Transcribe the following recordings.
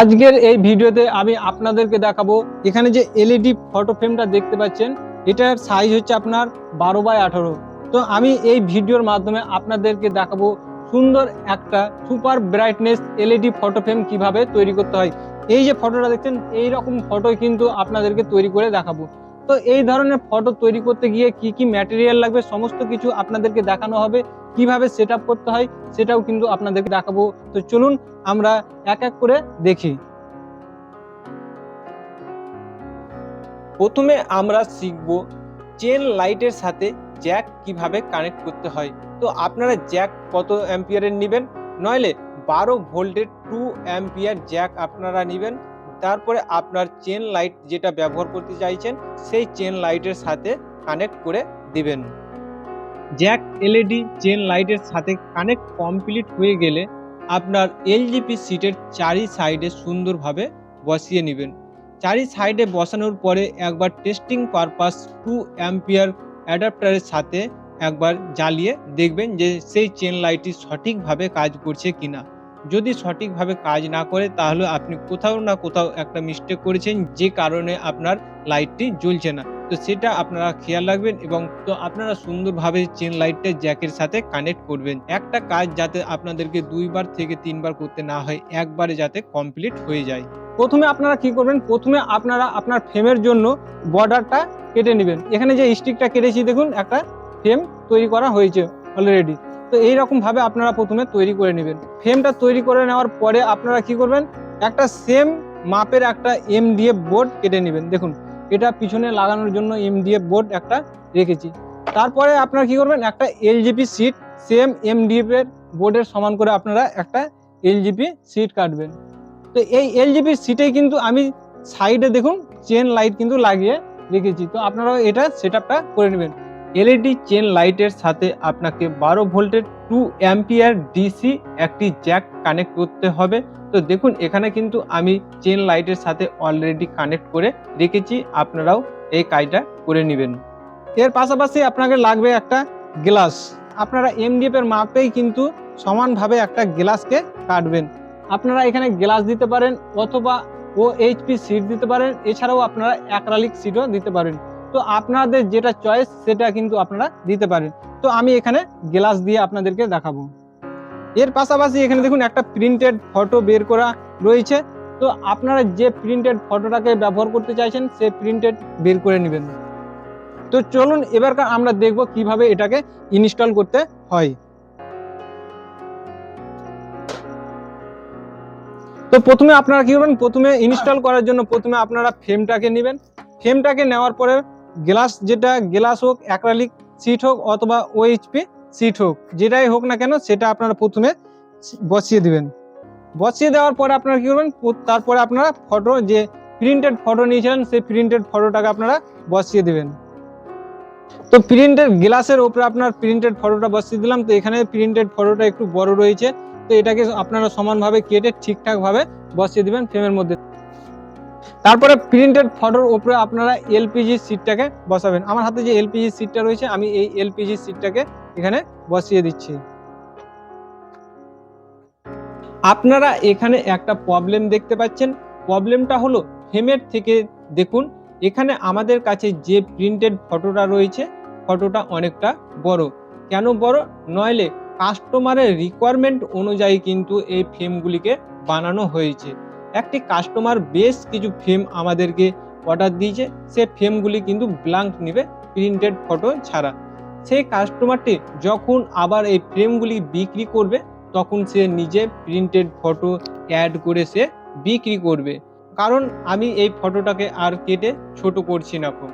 আজকের এই ভিডিওতে আমি আপনাদেরকে দেখাবো এখানে যে এলইডি ফটো ফ্রেমটা দেখতে পাচ্ছেন, এটার সাইজ হচ্ছে আপনার বারো বাই আঠারো। তো আমি এই ভিডিওর মাধ্যমে আপনাদেরকে দেখাবো সুন্দর একটা super brightness LED photo frame কীভাবে তৈরি করতে হয়। এই যে ফটোটা দেখছেন, এই রকম ফটো কিন্তু আপনাদেরকে তৈরি করে দেখাবো। তো এই ধরনের ফটো তৈরি করতে গিয়ে কি কি ম্যাটেরিয়াল লাগবে, সমস্ত কিছু আপনাদেরকে দেখানো হবে। কীভাবে সেট করতে হয় সেটাও কিন্তু আপনাদেরকে দেখাবো। তো চলুন আমরা এক এক করে দেখি। প্রথমে আমরা শিখব চেন লাইটের সাথে জ্যাক কীভাবে কানেক্ট করতে হয়। তো আপনারা জ্যাক কত অ্যাম্পিয়ারের নেবেন? নইলে বারো ভোল্টের টু অ্যাম্পিয়ার জ্যাক আপনারা নেবেন। তারপরে আপনার চেন লাইট যেটা ব্যবহার করতে চাইছেন, সেই চেন লাইটের সাথে কানেক্ট করে দিবেন। জ্যাক এলইডি চেন লাইটের সাথে কানেক্ট কমপ্লিট হয়ে গেলে আপনার এলজিপি সিটের চারি সাইডে সুন্দরভাবে বসিয়ে নেবেন। চারি সাইডে বসানোর পরে একবার টেস্টিং পারপাস টু অ্যাম্পিয়ার অ্যাডাপ্টারের সাথে একবার জ্বালিয়ে দেখবেন যে সেই চেন লাইটটি সঠিকভাবে কাজ করছে কিনা। যদি সঠিকভাবে কাজ না করে, তাহলে আপনি কোথাও না কোথাও একটা মিস্টেক করেছেন, যে কারণে আপনার লাইটটি জ্বলছে না। তো সেটা আপনারা খেয়াল রাখবেন এবং তো আপনারা সুন্দরভাবে চেন লাইটটা জ্যাকের সাথে কানেক্ট করবেন। একটা কাজ যাতে আপনাদেরকে দুইবার থেকে তিনবার করতে না হয়, একবারে যাতে কমপ্লিট হয়ে যায়। প্রথমে আপনারা কি করবেন? প্রথমে আপনারা আপনার ফ্রেমের জন্য বর্ডারটা কেটে নেবেন। এখানে যে স্টিকটা কেটেছি, দেখুন, একটা ফ্রেম তৈরি করা হয়েছে অলরেডি তো এই রকম ভাবে আপনারা প্রথমে তৈরি করে নেবেন। ফ্রেমটা তৈরি করে নেওয়ার পরে আপনারা কি করবেন? একটা সেম মাপের একটা এম এমডিএফ বোর্ড কেটে নেবেন। দেখুন, এটা পিছনে লাগানোর জন্য এম এমডিএফ বোর্ড একটা রেখেছি। তারপরে আপনারা কি করবেন? একটা এলজিপি সিট সেম এমডিএফ এর বোর্ডের সমান করে আপনারা একটা এলজিপি সিট কাটবেন। তো এই এলজিপি সিটেই কিন্তু আমি সাইডে দেখুন চেন লাইট কিন্তু লাগিয়ে রেখেছি। তো আপনারাও এটা সেট করে নেবেন। এলইডি চেন লাইটের সাথে আপনাকে বারো ভোল্টের টু অ্যাম্পিয়ার ডিসি একটি জ্যাক কানেক্ট করতে হবে। তো দেখুন, এখানে কিন্তু আমি চেন লাইটের সাথে অলরেডি কানেক্ট করে রেখেছি। আপনারাও এই কাজটা করে নেবেন। এর পাশাপাশি আপনাকে লাগবে একটা গ্লাস। আপনারা এমডিএফ এর মাপেই কিন্তু সমানভাবে একটা গ্লাসকে কাটবেন। আপনারা এখানে গ্লাস দিতে পারেন অথবা ও এইচপি সিট দিতে পারেন। এছাড়াও আপনারা অ্যাক্রালিক সিটও দিতে পারেন। তো আপনাদের যেটা চয়েস সেটা কিন্তু আপনারা দিতে পারেন। তো আমি এখানে গ্লাস দিয়ে আপনাদেরকে দেখাবো। এর পাশাপাশি এখানে দেখুন একটা প্রিন্টেড ফটো বের করা রয়েছে। তো আপনারা যে প্রিন্টেড ফটোটাকে ব্যবহার করতে চাইছেন সে প্রিন্টেড বের করে নেবেন। তো চলুন, এবারকার আমরা দেখব কীভাবে এটাকে ইনস্টল করতে হয়। তো প্রথমে আপনারা কি করবেন? প্রথমে ইনস্টল করার জন্য প্রথমে আপনারা ফ্রেমটাকে নেবেন। ফ্রেমটাকে নেওয়ার পরে গ্লাস যেটা, গ্লাস হোক, অ্যাক্রালিক সিট হোক অথবা ওএইচপি সিট হোক, যেটাই হোক না কেন সেটা আপনারা প্রথমে বসিয়ে দিবেন। বসিয়ে দেওয়ার পরে আপনারা কী করবেন তারপরে আপনারা ফটো, যে প্রিন্টেড ফটো নিয়েছিলেন, সেই প্রিন্টেড ফটোটাকে আপনারা বসিয়ে দিবেন। তো প্রিন্টেড গ্লাসের ওপরে আপনার প্রিন্টেড ফটোটা বসিয়ে দিলাম, তো এখানে প্রিন্টেড ফটোটা একটু বড় রয়েছে, তো এটাকে আপনারা সমানভাবে কেটে ঠিকঠাকভাবে বসিয়ে দিবেন ফ্রেমের মধ্যে। তারপরে প্রিন্টেড ফটোর উপরে আপনারা এলপিজি সিটটাকে বসাবেন। আমার হাতে যে এলপিজি সিটটা রয়েছে, আমি এই এলপিজি সিটটাকে এখানে বসিয়ে দিচ্ছি। আপনারা এখানে একটা প্রবলেম দেখতে পাচ্ছেন। প্রবলেমটা হলো ফ্রেমের থেকে দেখুন, এখানে আমাদের কাছে যে প্রিন্টেড ফটোটা রয়েছে ফটোটা অনেকটা বড়। কেন বড়? নইলে কাস্টমারের রিকোয়ারমেন্ট অনুযায়ী কিন্তু এই ফ্রেমগুলিকে বানানো হয়েছে। একটি কাস্টমার বেশ কিছু ফ্রেম আমাদেরকে অর্ডার দিয়েছে। সে ফ্রেমগুলি কিন্তু ব্ল্যাঙ্ক নেবে প্রিন্টেড ফটো ছাড়া। সেই কাস্টমারটি যখন আবার এই ফ্রেমগুলি বিক্রি করবে, তখন সে নিজে প্রিন্টেড ফটো অ্যাড করে সে বিক্রি করবে। কারণ আমি এই ফটোটাকে আর কেটে ছোট করছি না এখন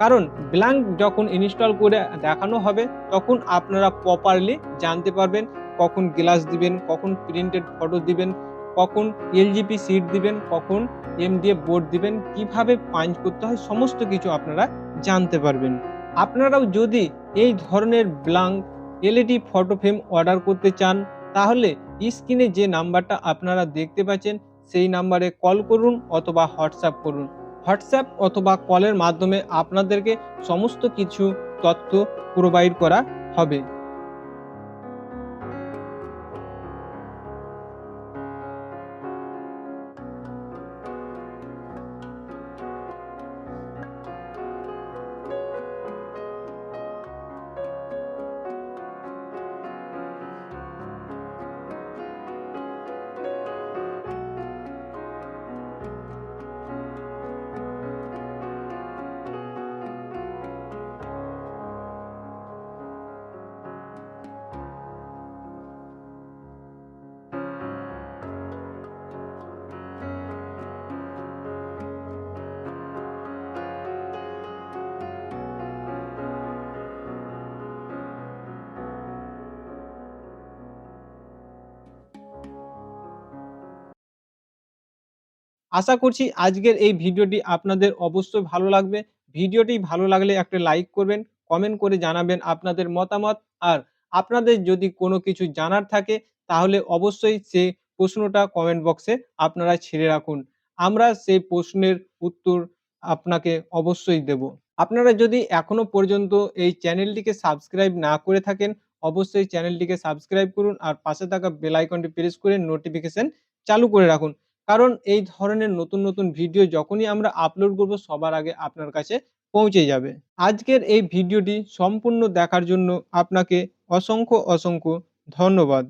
কারণ ব্ল্যাঙ্ক যখন ইনস্টল করে দেখানো হবে, তখন আপনারা প্রপারলি জানতে পারবেন কখন গ্লাস দিবেন, কখন প্রিন্টেড ফটো দিবেন কখন এলজিপি সিট দিবেন, কখন এমডিএফ বোর্ড দিবেন, কীভাবে পাঞ্চ করতে হয়, সমস্ত কিছু আপনারা জানতে পারবেন। আপনারাও যদি এই ধরনের blank LED photo frame order করতে চান, তাহলে স্ক্রিনে যে নাম্বারটা আপনারা দেখতে পাচ্ছেন, সেই নাম্বারে কল করুন অথবা হোয়াটসঅ্যাপ করুন। হোয়াটসঅ্যাপ অথবা কলের মাধ্যমে আপনাদেরকে সমস্ত কিছু তথ্য প্রোভাইড করা হবে। আশা করছি আজকের এই ভিডিওটি আপনাদের অবশ্যই ভালো লাগবে। ভিডিওটি ভালো লাগলে একটা লাইক করবেন কমেন্ট করে জানাবেন আপনাদের মতামত। আর আপনাদের যদি কোনো কিছু জানার থাকে, তাহলে অবশ্যই সে প্রশ্নটা কমেন্ট বক্সে আপনারা ছেড়ে রাখুন। আমরা সেই প্রশ্নের উত্তর আপনাকে অবশ্যই দেব। আপনারা যদি এখনও পর্যন্ত এই চ্যানেলটিকে সাবস্ক্রাইব না করে থাকেন, অবশ্যই চ্যানেলটিকে সাবস্ক্রাইব করুন আর পাশে থাকা বেল আইকনটি প্রেস করে নোটিফিকেশন চালু করে রাখুন। কারণ এই ধরনের নতুন নতুন ভিডিও যখনই আমরা আপলোড করব, সবার আগে আপনার কাছে পৌঁছে যাবে। আজকের এই ভিডিওটি সম্পূর্ণ দেখার জন্য আপনাকে অসংখ্য অসংখ্য ধন্যবাদ।